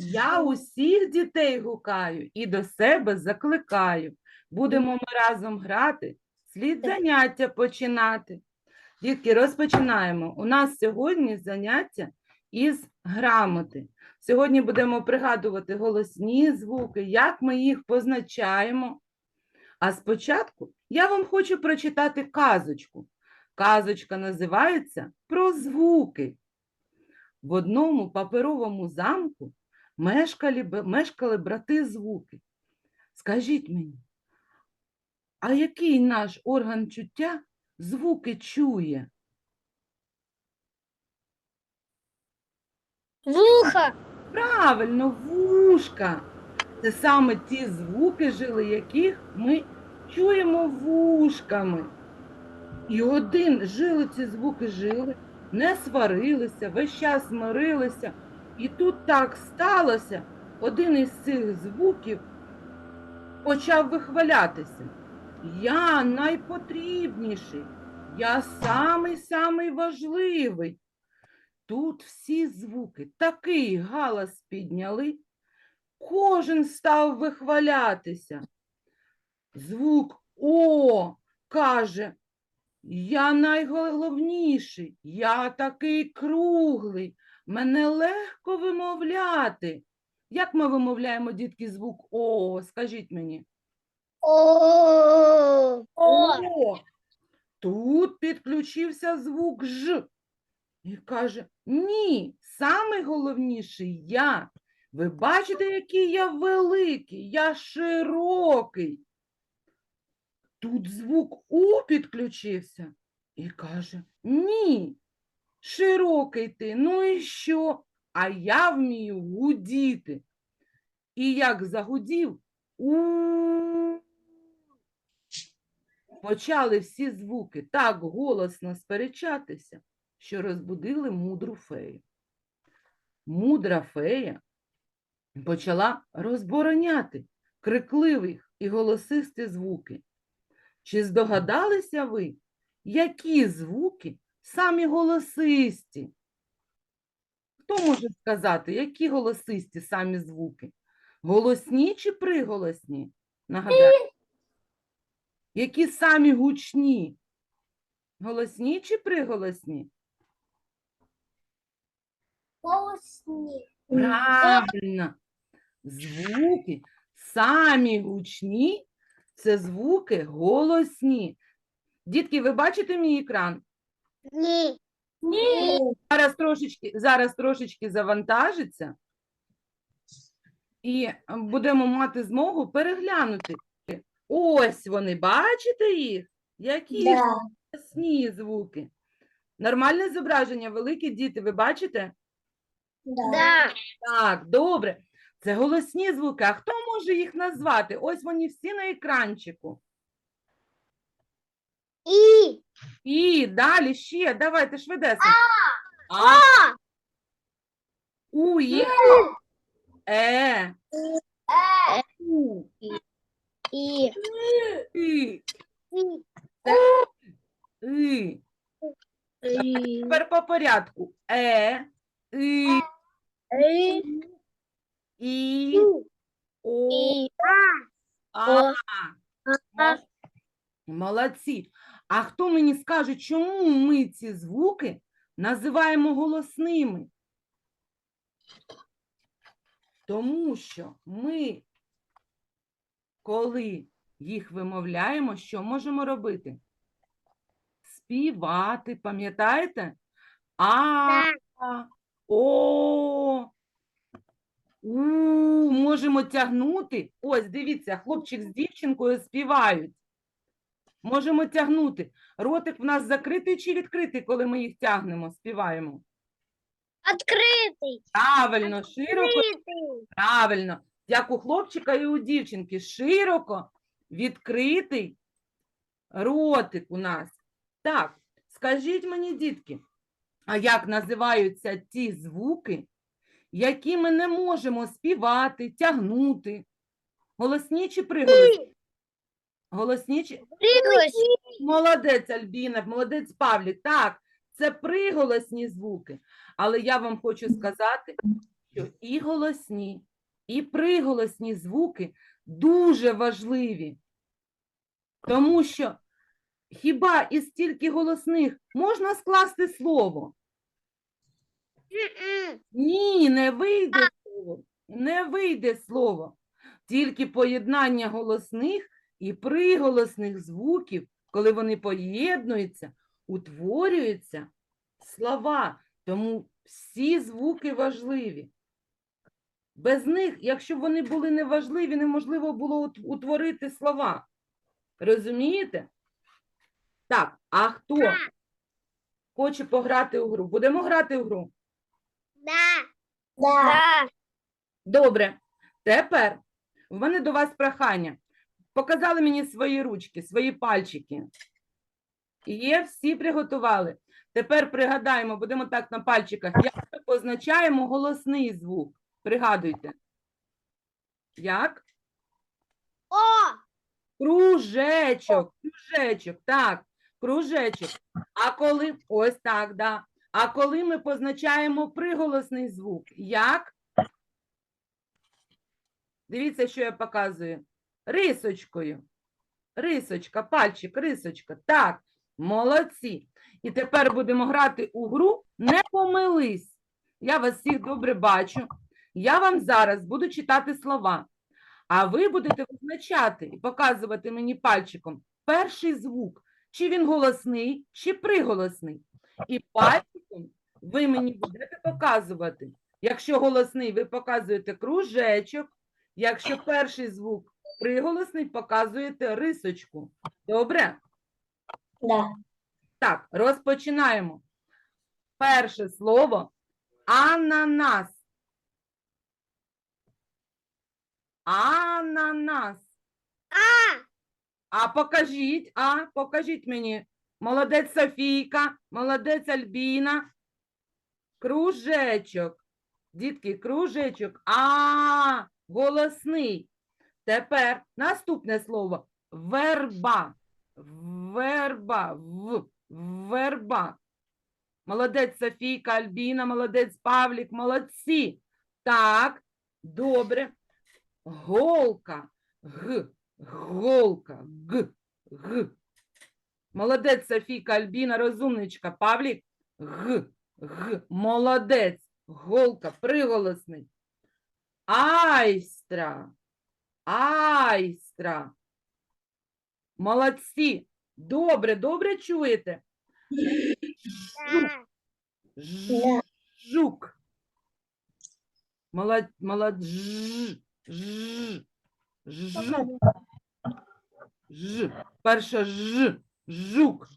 Я усіх дітей гукаю і до себе закликаю. Будемо ми разом грати, слід заняття починати. Дітки, розпочинаємо. У нас сьогодні заняття із грамоти. Сьогодні будемо пригадувати голосні звуки, як ми їх позначаємо. А спочатку я вам хочу прочитати казочку. Казочка називається Про звуки. В одному паперовому замку мешкали, мешкали брати звуки. Скажіть мені, а який наш орган чуття звуки чує? Вуха. Правильно, вушка. Це саме ті звуки, жили яких ми чуємо вушками. І один жили ці звуки жили, не сварилися, весь час мирилися. І тут так сталося, один із цих звуків почав вихвалятися. Я найпотрібніший, я самий-самий важливий. Тут всі звуки такий галас підняли, кожен став вихвалятися. Звук О каже, я найголовніший, я такий круглий, мене легко вимовляти. Як ми вимовляємо, дітки, звук О? Скажіть мені. О. О. Тут підключився звук Ж. І каже: Ні, самий головніший я. Ви бачите, який я великий, я широкий. Тут звук У підключився і каже: Ні, широкий ти, ну і що? А я вмію гудіти. І як загудів, у почали всі звуки так голосно сперечатися, що розбудили мудру фею. Мудра фея почала розбороняти крикливих і голосисті звуки. Чи здогадалися ви, які звуки самі голосисті? Хто може сказати, які голосисті самі звуки? Голосні чи приголосні? Нагадаю. Які самі гучні? Голосні чи приголосні? Голосні. Правильно. Звуки самі гучні це звуки голосні. Дітки, ви бачите мій екран? Ні. Ні. Зараз трошечки, зараз трошечки завантажиться, і будемо мати змогу переглянути. Ось вони, бачите їх? Які ж голосні звуки. Нормальне зображення, великі діти, ви бачите? Да. Так, добре. Це голосні звуки. А хто може їх назвати? Ось вони всі на екранчику. І. І далі ще, давайте швидесенько. А, А. у, є. Е, у, І. і, І. і. І. Тепер по порядку. Е, і, І. і, о, І. а. О. Молодці. А хто мені скаже, чому ми ці звуки називаємо голосними? Тому що ми, коли їх вимовляємо, що можемо робити? Співати, пам'ятаєте? А, о, у, можемо тягнути. Ось, дивіться, хлопчик з дівчинкою співають. Можемо тягнути. Ротик в нас закритий чи відкритий, коли ми їх тягнемо, співаємо? Відкритий. Правильно, широко, Відкритий. правильно. Як у хлопчика і у дівчинки. Широко відкритий ротик у нас. Так, скажіть мені, дітки, а як називаються ті звуки, які ми не можемо співати, тягнути? Голосні чи приголосні? Голосні чи Молодець, Альбіна, молодець Павлік. Так, це приголосні звуки. Але я вам хочу сказати, що і голосні, і приголосні звуки дуже важливі. Тому що хіба із стільки голосних можна скласти слово? Ні, не вийде слово. Не вийде слово. Тільки поєднання голосних і приголосних звуків, коли вони поєднуються, утворюються слова. Тому всі звуки важливі. Без них, якщо б вони були неважливі, неможливо було утворити слова. Розумієте? Так, а хто хоче пограти у гру? Будемо грати у гру? Да. Да. Добре. Тепер в мене до вас прохання. Показали мені свої ручки, свої пальчики. Є, всі приготували. Тепер пригадаємо, будемо так на пальчиках. Як ми позначаємо голосний звук? Пригадуйте. Як? О. Кружечок, кружечок, так, кружечок. А коли ось так, да. А коли ми позначаємо приголосний звук, як? Дивіться, що я показую. Рисочкою. Рисочка, пальчик, рисочка. Так, молодці. І тепер будемо грати у гру Не помились. Я вас всіх добре бачу. Я вам зараз буду читати слова. А ви будете визначати і показувати мені пальчиком перший звук, чи він голосний, чи приголосний. І пальчиком ви мені будете показувати. Якщо голосний, ви показуєте кружечок. Якщо перший звук приголосний, показуєте рисочку. Добре? Да. Так, розпочинаємо. Перше слово ананас. Ананас. А. А покажіть, а покажіть мені. Молодець Софійка, молодець Альбіна. Кружечок. Дітки, кружечок. А, голосний. Тепер наступне слово. Верба. Верба. В. Верба. Молодець Софійка, Альбіна, молодець Павлік, молодці. Так, добре. Голка. Г. Голка. Г. Г. Молодець Софійка, Альбіна, розумничка. Павлік. Г. Г. Молодець. Голка. Приголосний. Айстра. Айстра. Молодці. Добре, добре чуєте? Жук. Да. Ж- Жук. Молод, молод, ж, ж, ж, ж. Перша ж, жук.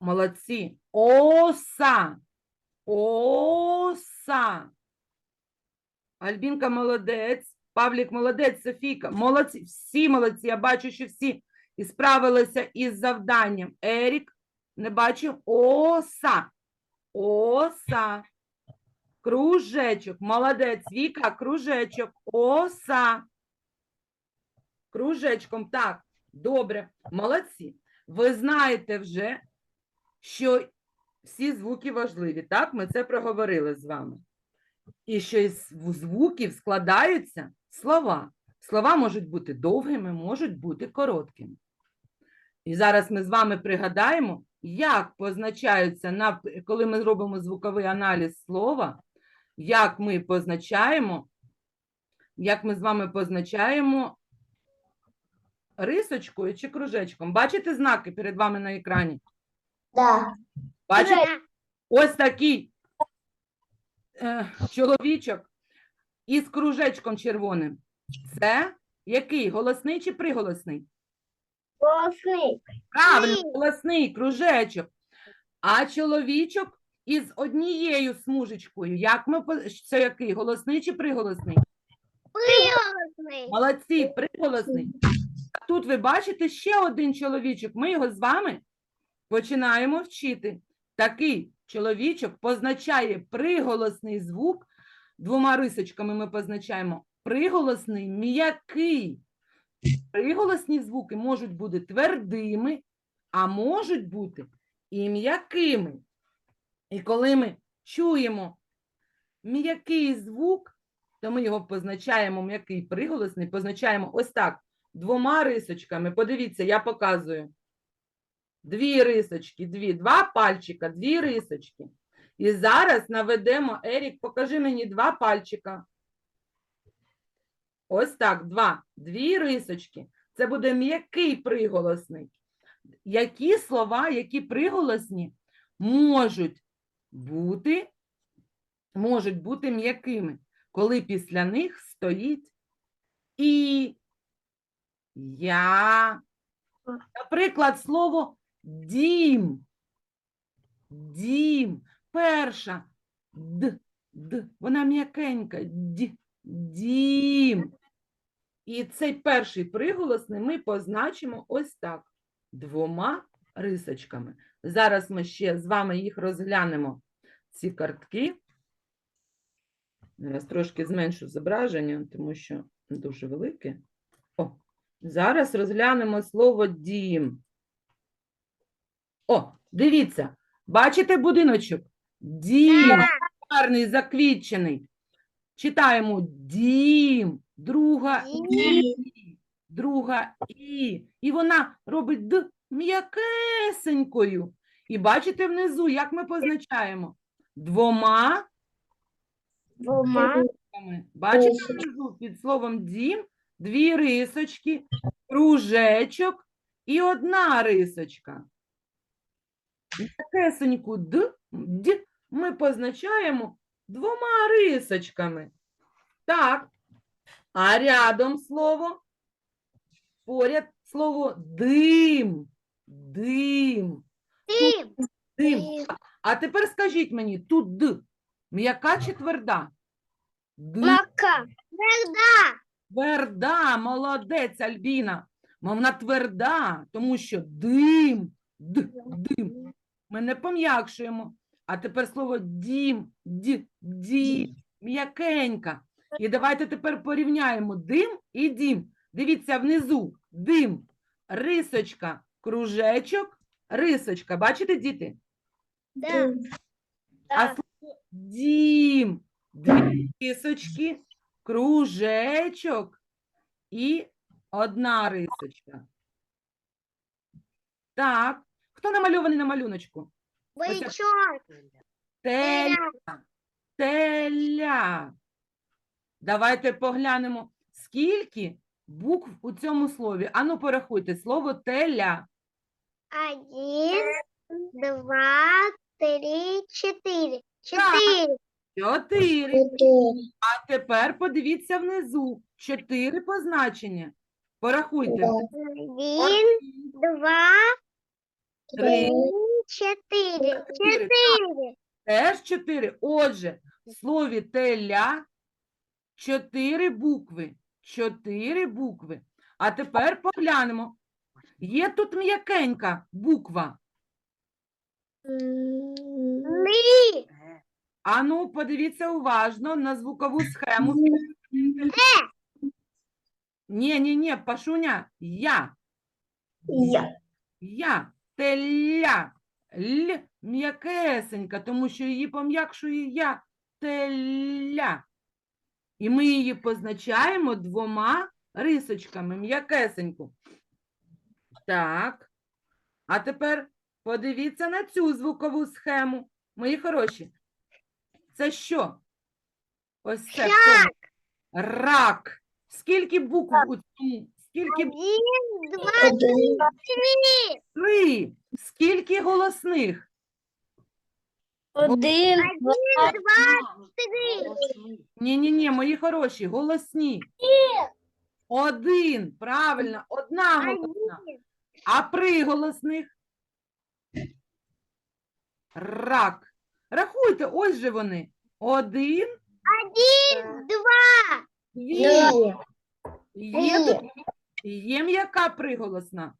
Молодці. Оса. Оса. Альбінка молодець. Павлік молодець, Софійка. Молодці. Всі молодці. Я бачу, що всі і справилися із завданням. Ерік, не бачу. Оса. Оса. Кружечок. Молодець. Віка, кружечок. Оса. Кружечком. Так, добре. Молодці. Ви знаєте вже, що всі звуки важливі. Так, ми це проговорили з вами. І що із звуків складаються слова. Слова можуть бути довгими, можуть бути короткими. І зараз ми з вами пригадаємо, як позначаються, на, коли ми робимо звуковий аналіз слова, як ми позначаємо, як ми з вами позначаємо рисочкою чи кружечком. Бачите знаки перед вами на екрані? Да. Бачите? Ось такий е, чоловічок із кружечком червоним. Це який? Голосний чи приголосний? Голосний. Правильно, голосний кружечок. А чоловічок із однією смужечкою. Як ми по- це який? Голосний чи приголосний? Приголосний. Молодці, приголосний. А тут ви бачите ще один чоловічок. Ми його з вами починаємо вчити. Такий чоловічок позначає приголосний звук. Двома рисочками ми позначаємо приголосний м'який. Приголосні звуки можуть бути твердими, а можуть бути і м'якими. І коли ми чуємо м'який звук, то ми його позначаємо м'який приголосний, позначаємо ось так, двома рисочками. Подивіться, я показую. Дві рисочки, дві, два пальчика, дві рисочки. І зараз наведемо, Ерік, покажи мені два пальчика. Ось так, два, дві рисочки. Це буде м'який приголосний. Які слова, які приголосні можуть бути, можуть бути м'якими, коли після них стоїть і я. Наприклад, слово дім. Дім. Перша д, д. Вона м'якенька. Д, дім. І цей перший приголосний ми позначимо ось так. Двома рисочками. Зараз ми ще з вами їх розглянемо. Ці картки. Зараз трошки зменшу зображення, тому що дуже велике. О, зараз розглянемо слово дім. О, дивіться, бачите будиночок? Дім, гарний, заквітчений. Читаємо дім, друга і, друга і. І вона робить д м'якесенькою. І бачите внизу, як ми позначаємо? Двома Двома. Бачите внизу під словом дім дві рисочки, кружечок і одна рисочка. М'якесеньку д, д ми позначаємо двома рисочками. Так. А рядом слово, поряд слово дим. Дим. Дим. Дим. А тепер скажіть мені, тут д м'яка чи тверда? Д. Мака. Верда. Тверда, молодець, Альбіна. Ма Вона тверда, тому що дим, д, дим. Ми не пом'якшуємо. А тепер слово дім, ді, ді, м'якенька. І давайте тепер порівняємо дим і дім. Дивіться внизу. Дим, рисочка, кружечок, рисочка. Бачите, діти? Да. А слово дім, дві рисочки, кружечок і одна рисочка. Так, хто намальований на малюночку? Бичок. Теля. Теля. Давайте поглянемо, скільки букв у цьому слові. Ану, порахуйте слово теля. Один, два, три, четыре. Четыре. Чотири. А тепер подивіться внизу. Чотири позначення. Порахуйте. Один, два, Три. три, четыре. Чотири. Теж чотири. Отже, в слові теля чотири букви. Чотири букви. А тепер поглянемо. Є тут м'якенька буква. Ли. Ану, подивіться уважно на звукову схему. Ні, ні, ні, Пашуня, я. Я. Я. Теля. Л м'якесенька, тому що її пом'якшує я. Теля. І ми її позначаємо двома рисочками м'якесеньку. Так. А тепер подивіться на цю звукову схему. Мої хороші. Це що? Ось це. хто? Рак. Скільки букв у цьому? Скільки Один, два, три. три? Скільки голосних? Один, Один, два, три. Ні-ні-ні, мої хороші, голосні. Один. Правильно, одна голосна. А приголосних? Рак. Рахуйте, ось же вони. Один, Один, два. дві. Є, тут, є м'яка приголосна?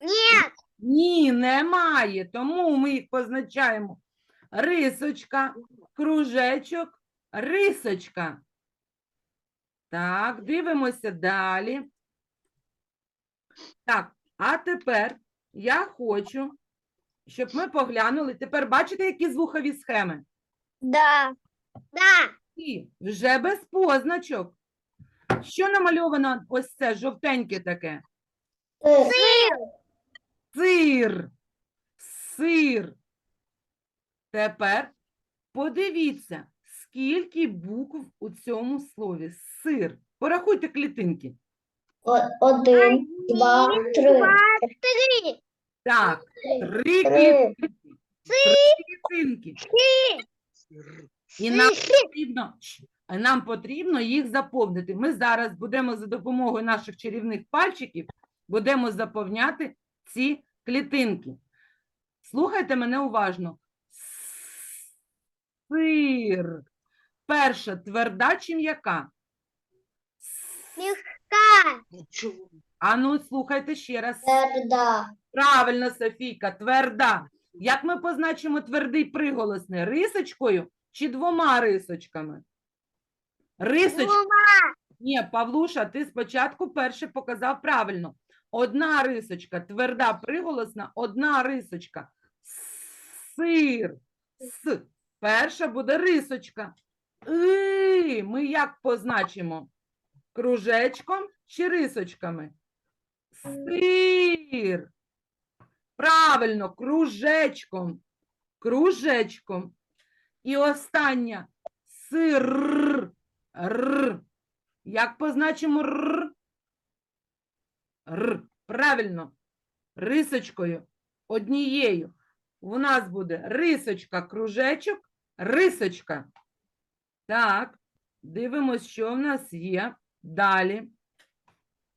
Нет. Ні, немає. Тому ми їх позначаємо. Рисочка, кружечок, рисочка. Так, дивимося далі. Так, а тепер я хочу, щоб ми поглянули. Тепер бачите, які звукові схеми? Да. Да. І вже без позначок. Що намальовано ось це жовтеньке таке? Сир. Сир. Сир. Тепер подивіться, скільки букв у цьому слові сир. Порахуйте клітинки. Один, два, три. Три. Так, три клітинки. Три клітинки. І нам потрібно, нам потрібно їх заповнити. Ми зараз будемо за допомогою наших чарівних пальчиків будемо заповняти ці клітинки. Слухайте мене уважно. Сир. Перша тверда чи м'яка? Мягка. А ну, слухайте ще раз. Тверда. Правильно, Софійка, тверда. Як ми позначимо твердий приголосний? Рисочкою чи двома рисочками? Рисочка. Ні, Павлуша, ти спочатку перше показав правильно. Одна рисочка, тверда приголосна, одна рисочка. Сир. С. Перша буде рисочка. И. Ми як позначимо? Кружечком чи рисочками? Сир. Правильно, кружечком. Кружечком. І остання. Сир. Р. Як позначимо р? Р. Правильно. Рисочкою. Однією. У нас буде рисочка, кружечок, рисочка. Так. Дивимось, що в нас є. Далі.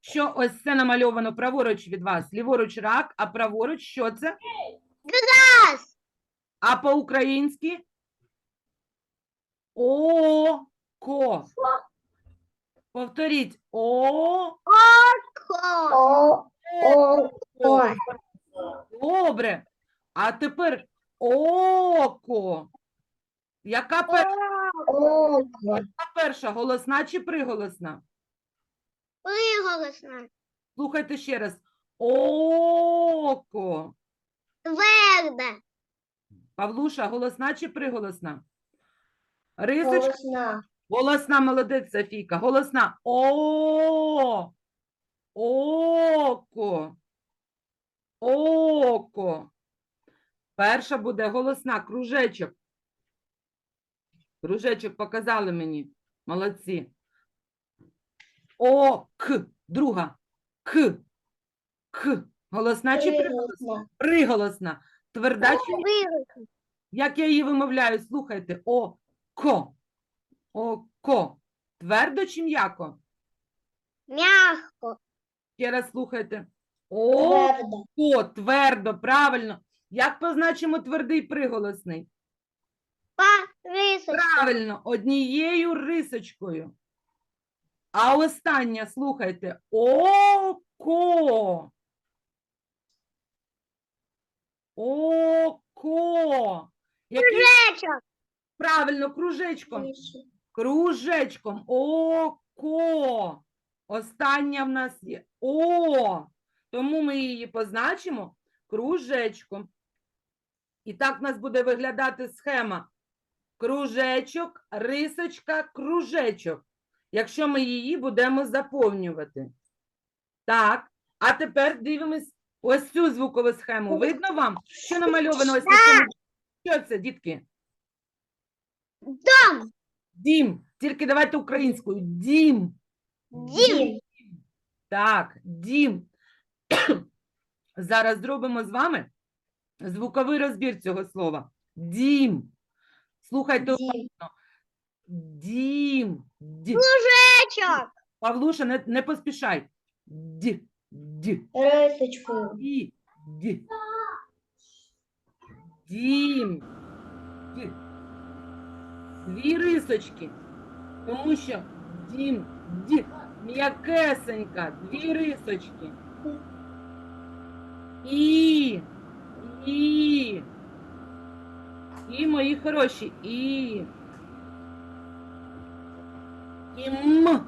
Що ось це намальовано праворуч від вас? Ліворуч рак, а праворуч що це? Газ. А по-українськи? Око. Повторіть. О. Ко. О, о, о. Добре. А тепер око. Яка перша, Око. яка перша голосна чи приголосна? Приголосна. Слухайте ще раз. Око. Тверда. Павлуша, голосна чи приголосна? Рисочка. Голосна. Голосна молодець, Софійка. Голосна. О. Око. Око. Перша буде голосна. Кружечок. Кружечок показали мені. Молодці. О, К. Друга. К. К. Голосна чи приголосна? Приголосна. Приголосна. Тверда чи як я її вимовляю, слухайте. О, ко. О, ко. Твердо чи м'яко? Мягко. Ще раз слухайте. О, Тверда. твердо, правильно. Як позначимо твердий приголосний? Парисочка. Правильно, однією рисочкою. А остання, слухайте. Око. Око. Який Кружечок. правильно кружечком? Кружечком. Око. Остання в нас є О. Тому ми її позначимо кружечком. І так в нас буде виглядати схема. Кружечок, рисочка, кружечок. Якщо ми її будемо заповнювати. Так, а тепер дивимось ось цю звукову схему. Видно вам, що намальовано ось на цьому? Що це, дітки? Дом. Дім. Тільки давайте українською. Дім. Дім. Так, дім. Зараз зробимо з вами звуковий розбір цього слова. Дім. Слухайте Дім. уважно. Дім. Ді. Кружечок. Павлуша, не, не поспішай. Ді. Ді. Рисочкою. Ді. Ді. Дім. Ді. Дві рисочки. Тому що дім, ді, м'якесенька, дві рисочки. І, і, і, мої хороші, і. І м. М.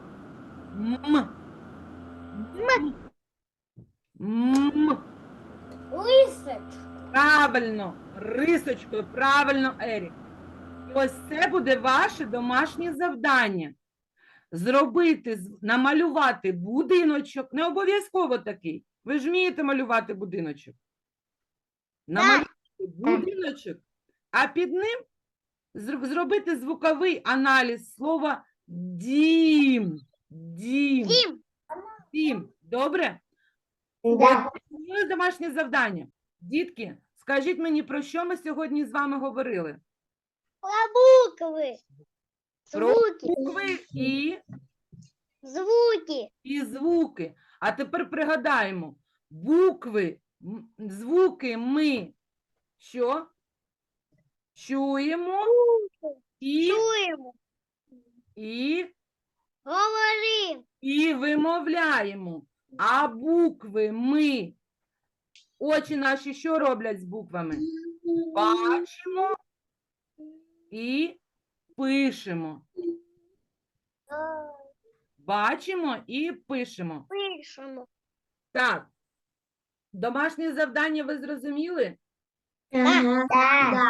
М. М. Лисочка. Правильно, рисочкою, правильно, Ерік. Ось це буде ваше домашнє завдання. Зробити, намалювати будиночок, не обов'язково такий. Ви ж вмієте малювати будиночок. Намалювати будиночок, а під ним зробити звуковий аналіз слова дім. Дім. Дім. Дім. Добре? Да. Домашнє завдання. Дітки, скажіть мені, про що ми сьогодні з вами говорили? Про букви. Про Звуки. Букви і, Звуки. і звуки. А тепер пригадаємо, букви, м, звуки ми що? Чуємо і, Чуємо. і, Говоримо. і вимовляємо. А букви ми. Очі наші що роблять з буквами? Бачимо і пишемо. Бачимо і пишемо. Пишемо. Так. Домашнє завдання ви зрозуміли? Так.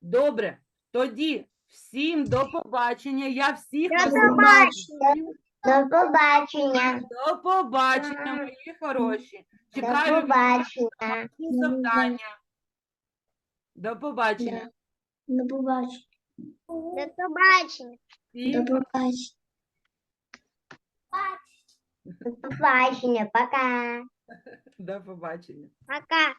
Добре. Тоді всім до побачення. Я всіх До побачення. До побачення. до побачення, мої хороші. До Чекаю від побачення. завдання. До побачення. До побачення. До побачення. До побачення. До побачення. Пока. до побачення. Пока.